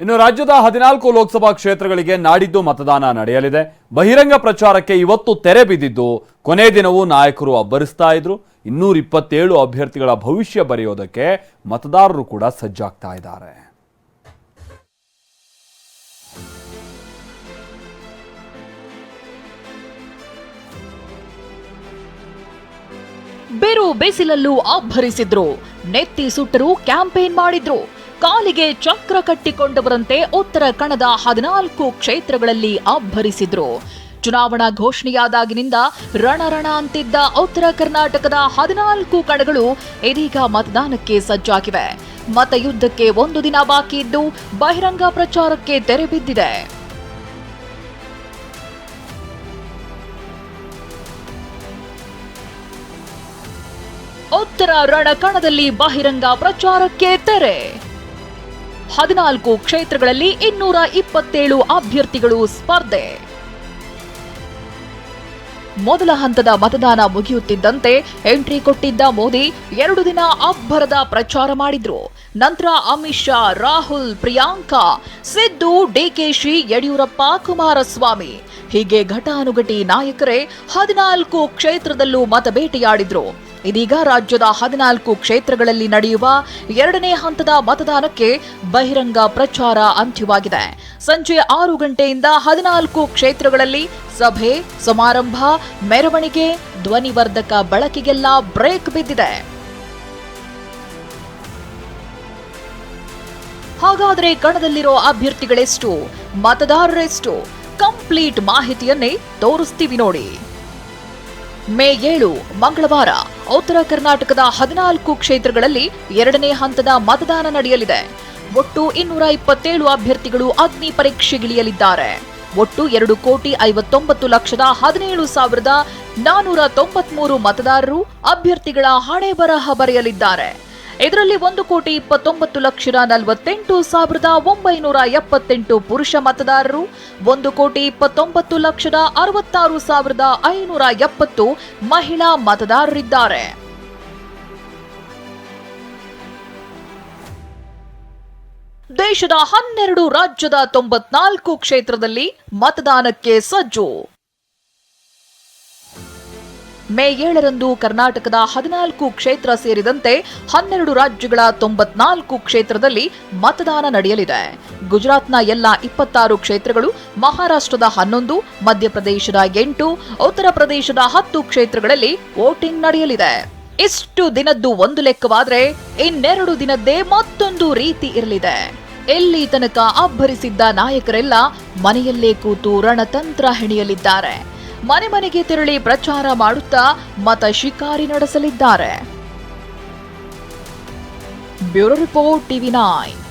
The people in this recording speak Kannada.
ಇನ್ನು ರಾಜ್ಯದ ಹದಿನಾಲ್ಕು ಲೋಕಸಭಾ ಕ್ಷೇತ್ರಗಳಿಗೆ ನಾಡಿದ್ದು ಮತದಾನ ನಡೆಯಲಿದೆ. ಬಹಿರಂಗ ಪ್ರಚಾರಕ್ಕೆ ಇವತ್ತು ತೆರೆ ಬಿದ್ದಿದ್ದು ಕೊನೆ ದಿನವೂ ನಾಯಕರು ಅಬ್ಬರಿಸ್ತಾ ಇದ್ರು. ಇನ್ನೂರ ಇಪ್ಪತ್ತೇಳು ಅಭ್ಯರ್ಥಿಗಳ ಭವಿಷ್ಯ ಬರೆಯೋದಕ್ಕೆ ಮತದಾರರು ಕೂಡ ಸಜ್ಜಾಗ್ತಾ ಇದ್ದಾರೆ. ಬೇರೂ ಬೇಸಿಲಲ್ಲೂ ಅಬ್ಬರಿಸಿದ್ರು. ನೆತ್ತಿ ಸುಟ್ಟರು ಕ್ಯಾಂಪೇನ್ ಮಾಡಿದ್ರು. ಕಾಲಿಗೆ ಚಕ್ರ ಕಟ್ಟಿಕೊಂಡವರಂತೆ ಉತ್ತರ ಕಣದ ಹದಿನಾಲ್ಕು ಕ್ಷೇತ್ರಗಳಲ್ಲಿ ಅಬ್ಬರಿಸಿದ್ರು. ಚುನಾವಣಾ ಘೋಷಣೆಯಾದಾಗಿನಿಂದ ರಣರಣ ಅಂತಿದ್ದ ಉತ್ತರ ಕರ್ನಾಟಕದ ಹದಿನಾಲ್ಕು ಕಣಗಳು ಇದೀಗ ಮತದಾನಕ್ಕೆ ಸಜ್ಜಾಗಿವೆ. ಮತಯುದ್ಧಕ್ಕೆ ಒಂದು ದಿನ ಬಾಕಿ ಇದ್ದು ಬಹಿರಂಗ ಪ್ರಚಾರಕ್ಕೆ ತೆರೆ ಬಿದ್ದಿದೆ. ಉತ್ತರ ರಣಕಣದಲ್ಲಿ ಬಹಿರಂಗ ಪ್ರಚಾರಕ್ಕೆ ತೆರೆ. ಹದಿನಾಲ್ಕು ಕ್ಷೇತ್ರಗಳಲ್ಲಿ ಇನ್ನೂರ ಇಪ್ಪತ್ತೇಳು ಅಭ್ಯರ್ಥಿಗಳು ಸ್ಪರ್ಧೆ. ಮೊದಲ ಹಂತದ ಮತದಾನ ಮುಗಿಯುತ್ತಿದ್ದಂತೆ ಎಂಟ್ರಿ ಕೊಟ್ಟಿದ್ದ ಮೋದಿ ಎರಡು ದಿನ ಅಬ್ಬರದ ಪ್ರಚಾರ ಮಾಡಿದ್ರು. ನಂತರ ಅಮಿತ್ ಶಾ, ರಾಹುಲ್, ಪ್ರಿಯಾಂಕಾ, ಸಿದ್ದು ಡಿಕೆಶಿ ಯಡಿಯೂರಪ್ಪ, ಕುಮಾರಸ್ವಾಮಿ. ಹೀಗೆ ಘಟಾನುಘಟಿ ನಾಯಕರೇ ಹದಿನಾಲ್ಕು ಕ್ಷೇತ್ರದಲ್ಲೂ ಮತಬೇಟೆಯಾಡಿದ್ರು. ಇದೀಗ ರಾಜ್ಯದ ಹದಿನಾಲ್ಕು ಕ್ಷೇತ್ರಗಳಲ್ಲಿ ನಡೆಯುವ ಎರಡನೇ ಹಂತದ ಮತದಾನಕ್ಕೆ ಬಹಿರಂಗ ಪ್ರಚಾರ ಅಂತ್ಯವಾಗಿದೆ. ಸಂಜೆ ಆರು ಗಂಟೆಯಿಂದ ಹದಿನಾಲ್ಕು ಕ್ಷೇತ್ರಗಳಲ್ಲಿ ಸಭೆ, ಸಮಾರಂಭ, ಮೆರವಣಿಗೆ, ಧ್ವನಿವರ್ಧಕ ಬಳಕೆಗೆಲ್ಲ ಬ್ರೇಕ್ ಬಿದ್ದಿದೆ. ಹಾಗಾದರೆ ಕಣದಲ್ಲಿರೋ ಅಭ್ಯರ್ಥಿಗಳೆಷ್ಟು? ಮತದಾರರೆಷ್ಟು? ಕಂಪ್ಲೀಟ್ ಮಾಹಿತಿಯನ್ನೇ ತೋರಿಸ್ತೀವಿ ನೋಡಿ. ಮೇ ಏಳು, ಮಂಗಳವಾರ. ಉತ್ತರ ಕರ್ನಾಟಕದ ಹದಿನಾಲ್ಕು ಕ್ಷೇತ್ರಗಳಲ್ಲಿ ಎರಡನೇ ಹಂತದ ಮತದಾನ ನಡೆಯಲಿದೆ. ಒಟ್ಟು ಇನ್ನೂರ ಇಪ್ಪತ್ತೇಳು ಅಭ್ಯರ್ಥಿಗಳು ಅಗ್ನಿ ಪರೀಕ್ಷೆಗಿಳಿಯಲಿದ್ದಾರೆ. ಒಟ್ಟು ಎರಡು ಕೋಟಿ ಐವತ್ತೊಂಬತ್ತು ಲಕ್ಷದ ಹದಿನೇಳು ಸಾವಿರದ ನಾನೂರ ತೊಂಬತ್ಮೂರು ಮತದಾರರು ಅಭ್ಯರ್ಥಿಗಳ ಹಣೆ ಬರಹ ಬರೆಯಲಿದ್ದಾರೆ. ಇದರಲ್ಲಿ ಒಂದು ಕೋಟಿ ಇಪ್ಪತ್ತೊಂಬತ್ತು ಲಕ್ಷದ ನಲವತ್ತೆಂಟು ಸಾವಿರದ ಒಂಬೈನೂರ ಎಪ್ಪತ್ತೆಂಟು ಪುರುಷ ಮತದಾರರು, ಒಂದು ಕೋಟಿ ಇಪ್ಪತ್ತೊಂಬತ್ತು ಲಕ್ಷದ ಅರವತ್ತಾರು ಸಾವಿರದ ಐನೂರ ಎಪ್ಪತ್ತು ಮಹಿಳಾ ಮತದಾರರಿದ್ದಾರೆ. ದೇಶದ ಹನ್ನೆರಡು ರಾಜ್ಯದ ತೊಂಬತ್ನಾಲ್ಕು ಕ್ಷೇತ್ರದಲ್ಲಿ ಮತದಾನಕ್ಕೆ ಸಜ್ಜು. ಮೇ ಏಳರಂದು ಕರ್ನಾಟಕದ ಹದಿನಾಲ್ಕು ಕ್ಷೇತ್ರ ಸೇರಿದಂತೆ ಹನ್ನೆರಡು ರಾಜ್ಯಗಳ ತೊಂಬತ್ನಾಲ್ಕು ಕ್ಷೇತ್ರದಲ್ಲಿ ಮತದಾನ ನಡೆಯಲಿದೆ. ಗುಜರಾತ್ನ ಎಲ್ಲ ಇಪ್ಪತ್ತಾರು ಕ್ಷೇತ್ರಗಳು, ಮಹಾರಾಷ್ಟ್ರದ ಹನ್ನೊಂದು, ಮಧ್ಯಪ್ರದೇಶದ ಎಂಟು, ಉತ್ತರ ಪ್ರದೇಶದ ಹತ್ತು ಕ್ಷೇತ್ರಗಳಲ್ಲಿ ವೋಟಿಂಗ್ ನಡೆಯಲಿದೆ. ಇಷ್ಟು ದಿನದ್ದು ಒಂದು ಲೆಕ್ಕವಾದ್ರೆ ಇನ್ನೆರಡು ದಿನದ್ದೇ ಮತ್ತೊಂದು ರೀತಿ ಇರಲಿದೆ. ಎಲ್ಲಿ ತನಕ ಅಬ್ಬರಿಸಿದ್ದ ನಾಯಕರೆಲ್ಲ ಮನೆಯಲ್ಲೇ ಕೂತು ರಣತಂತ್ರ ಹೆಣೆಯಲಿದ್ದಾರೆ. ಮನೆ ಮನೆಗೆ ತೆರಳಿ ಪ್ರಚಾರ ಮಾಡುತ್ತಾ ಮತ ಶಿಕಾರಿ ನಡೆಸಲಿದ್ದಾರೆ. Bureau report TV nine.